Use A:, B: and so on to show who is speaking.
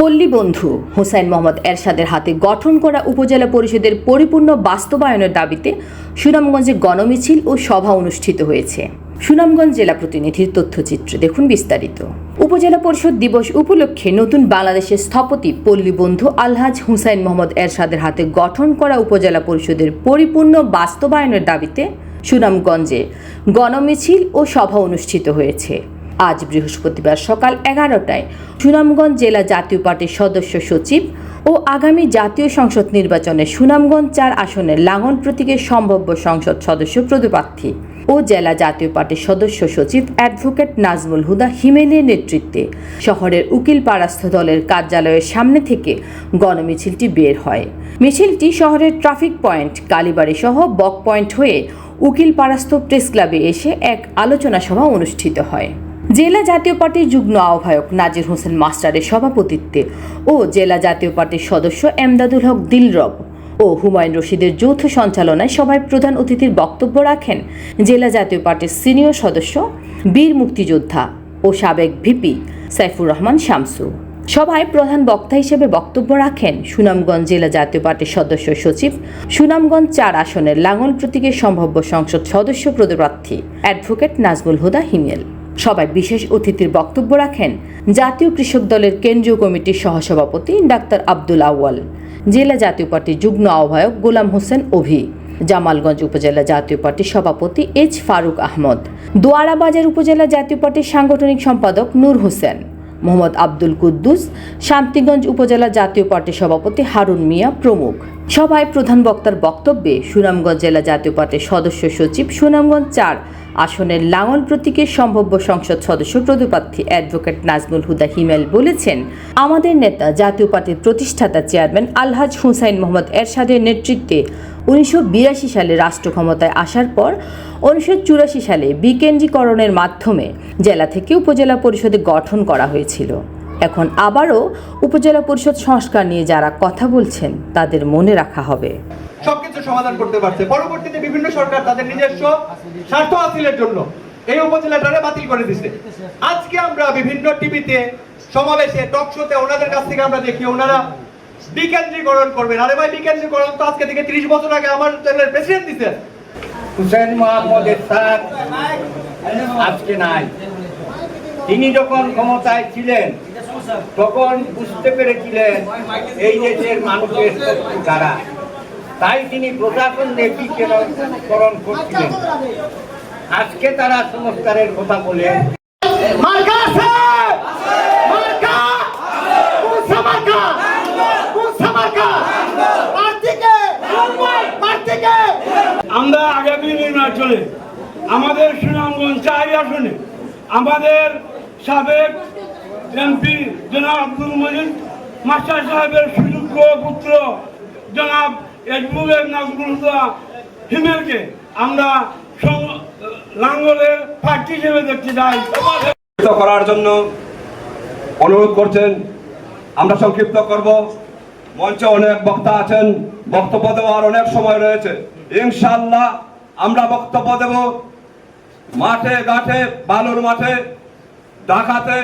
A: পল্লী বন্ধু হোসাইন মোহাম্মদ এরশাদের হাতে গঠন করা উপজেলা পরিষদের পরিপূর্ণ বাস্তবায়নের দাবিতে সুনামগঞ্জে গণমিছিল ও সভা অনুষ্ঠিত হয়েছে। সুনামগঞ্জ জেলা প্রতিনিধির তথ্যচিত্র দেখুন বিস্তারিত। উপজেলা পরিষদ দিবস উপলক্ষে নতুন বাংলাদেশের স্থপতি পল্লী বন্ধু আলহাজ হুসাইন মোহাম্মদ এরশাদের হাতে গঠন করা উপজেলা পরিষদের পরিপূর্ণ বাস্তবায়নের দাবিতে সুনামগঞ্জে গণমিছিল ও সভা অনুষ্ঠিত হয়েছে। আজ বৃহস্পতিবার সকাল এগারোটায় সুনামগঞ্জ জেলা জাতীয় পার্টির সদস্য সচিব ও আগামী জাতীয় সংসদ নির্বাচনে সুনামগঞ্জ চার আসনের লাঙল প্রতীকের সম্ভাব্য সংসদ সদস্য পদপ্রার্থী ও জেলা জাতীয় পার্টির সদস্য সচিব অ্যাডভোকেট নাজমুল হুদা হিমেলের নেতৃত্বে শহরের উকিল পারাস্থ দলের কার্যালয়ের সামনে থেকে গণমিছিলটি বের হয়। মিছিলটি শহরের ট্রাফিক পয়েন্ট, কালীবাড়ি সহ বক পয়েন্ট হয়ে উকিল পারাস্থ প্রেস ক্লাবে এসে এক আলোচনা সভা অনুষ্ঠিত হয়। জেলা জাতীয় পার্টির যুগ্ম আহ্বায়ক নাজির হোসেন মাস্টারের সভাপতিত্বে ও জেলা জাতীয় পার্টির সদস্য এমদাদুল হক দিলরব ও হুমায়ুন রশিদের যৌথ সঞ্চালনায় সভায় প্রধান অতিথির বক্তব্য রাখেন জেলা জাতীয় পার্টির সিনিয়র সদস্য, বীর মুক্তিযোদ্ধা ও সাবেক ভিপি সাইফুর রহমান শামসু। সভায় প্রধান বক্তা হিসেবে বক্তব্য রাখেন সুনামগঞ্জ জেলা জাতীয় পার্টির সদস্য সচিব, সুনামগঞ্জ চার আসনের লাঙল প্রতীকের সম্ভাব্য সংসদ সদস্য পদপ্রার্থী অ্যাডভোকেট নাজমুল হুদা হিমেল। সবাই বিশেষ অতিথির বক্তব্য রাখেন জাতীয় কৃষক দলের কেন্দ্রীয় কমিটির সহসভাপতি ডাক্তার আব্দুল আউয়াল, জেলা জাতীয় পার্টির যুগ্ম আহ্বায়ক গোলাম হোসেন অভি, জামালগঞ্জ উপজেলা জাতীয় পার্টির সভাপতি এইচ ফারুক আহমদ, দোয়ারাবাজার উপজেলা জাতীয় পার্টির সাংগঠনিক সম্পাদক নূর হোসেন, মোহাম্মদ আব্দুল কুদ্দুস, শান্তিগঞ্জ উপজেলা জাতীয় পার্টির সভাপতি হারুন মিয়া প্রমুখ। সভায় প্রধান বক্তার বক্তব্যে সুনামগঞ্জ জেলা জাতীয় পার্টির সদস্য সচিব সুনামগঞ্জ চার আসনের লাঙল প্রতীকের সম্ভাব্য সংসদ সদস্য পদপ্রার্থী অ্যাডভোকেট নাজমুল হুদা হিমেল বলেছেন, আমাদের নেতা, জাতীয় পার্টির প্রতিষ্ঠাতা চেয়ারম্যান আলহাজ হুসাইন মোহাম্মদ এরশাদের নেতৃত্বে উনিশশো বিরাশি সালে রাষ্ট্র ক্ষমতায় আসার পর উনিশশো চুরাশি সালে বিকেন্দ্রীকরণের মাধ্যমে জেলা থেকে উপজেলা পরিষদে গঠন করা হয়েছিল। এখন আবারও উপজেলা পরিষদ সংস্কার নিয়ে যারা কথা বলছেন তাদের মনে রাখা হবে।
B: সবকিছু সমাধান করতে পারছে। পরবর্তীতে বিভিন্ন সরকার তাদের নিজস্ব স্বার্থ হাসিলের জন্য এই উপজেলাটারে বাতিল করে দিছে। আজকে আমরা বিভিন্ন টিভিতে সমাবেশে টক শোতে ওনাদের কাছ থেকে আমরা দেখি ওনারা বিকেন্দ্রীকরণ করবেন। আরে ভাই বিকেন্দ্রীকরণ তো আজকে থেকে ত্রিশ বছর আগে আমার দলের প্রেসিডেন্ট দিছে।
C: হুসেন মোহাম্মদ এরশাদ আজকে নাই। তিনি যখন ক্ষমতায় ছিলেন তখন বুঝতে পেরেছিলেন এই দেশের মানুষের শত্রু কারা তাই তিনি প্রশাসন বিকেন্দ্রীকরণ করছিলেন। আজকে তারা সংস্কারের কথা বলে
D: আমরা আগামী নির্বাচনে আমাদের সুনামগঞ্জ চাই আসনে। আমাদের সাবেক এমপি জনাব আব্দুল মজিদ, মাস্টার সাহেবের সুযোগ্য পুত্র জনাব এডমুলের নাজমুল্লাহ হিমেলকে আমরা লাঙ্গলের প্রার্থী হিসেবে দেখতে চাই।
E: করার জন্য অনুরোধ করছেন, আমরা সংক্ষিপ্ত করব। মঞ্চে অনেক বক্তা আছেন, বক্তব্য দেওয়ার অনেক সময় রয়েছে। ইনশাআল্লাহ আমরা বক্তব্য দেব। মাঠে, ঘাটে, বালুর মাঠে, ঢাকাতে